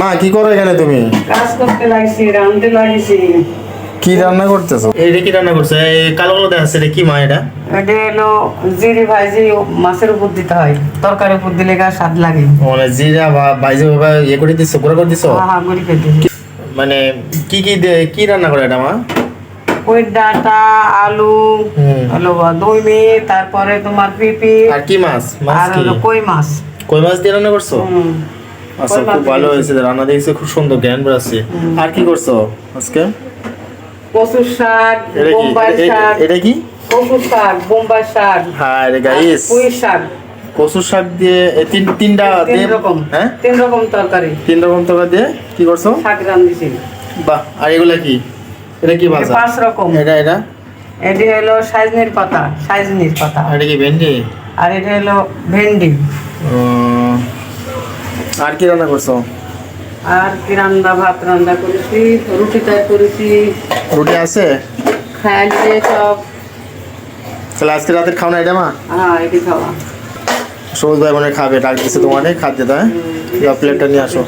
মা কি করো এখানে তুমি? কাজ করতে লাগছি রাঁধতে লাগছি। কি রান্না করতেছো? এটা কি রান্না করছ? এই কালো কালো দেখাচ্ছে এটা কি মা এটা? এটা হলো জিরি ভাজি মাছের উপর দিতে হয়। তরকারির উপর দিলে গা স্বাদ লাগে। মানে জিরা বা বাইজে বাবা ইয়ে করে দিছো গুঁড়ো করে দিছো? হা গুড়ি খেতে মানে কি কি দিয়ে কি রান্না করে এটা মা? ওই ডাটা আলু হুম। হলো বা দই মে তারপরে তোমার পিপি আর কি মাছ? মাছ কি? কই মাছ। কই মাছ দিয়ে রান্না করছ। আচ্ছা খুব ভালো হয়েছে। রান্না দেখছি খুব সুন্দর জ্ঞান বেড়াচ্ছে। আর কি করছ আজকে? কচুর শাক বোম্বাই শাক। এটা কি? কচুর শাক বোম্বাই শাক। হ্যাঁ রে গাইস পুঁই শাক। কচুর শাক দিয়ে তিন তিনটা তিন রকম। হ্যাঁ? তিন রকম তরকারি। তিন রকম তরকারি দিয়ে কি করছ? শাক রান্ধিছি। বাহ আর এগুলা কি? এটা কি ভাজা? পাঁচ রকম। এটা এটা? এটি হলো সাইজনির পাতা সাইজনির পাতা। আর এটা কি ভেন্ডি? আর এটা হলো ভেন্ডি। উম, আর কি রান্না করছ? আর কি রান্না ভাত রান্না করেছি রুটি তৈরি করেছি। রুটি আছে? খাইলে দিয়ে সব। তাহলে আজকে রাতের খাওয়া এটা মা? হ্যাঁ এটি খাওয়া। সবুজ ভাই বোনের খাবে ডাক দিচ্ছে তোমার খাদ্য তাই প্লেটটা নিয়ে আসো।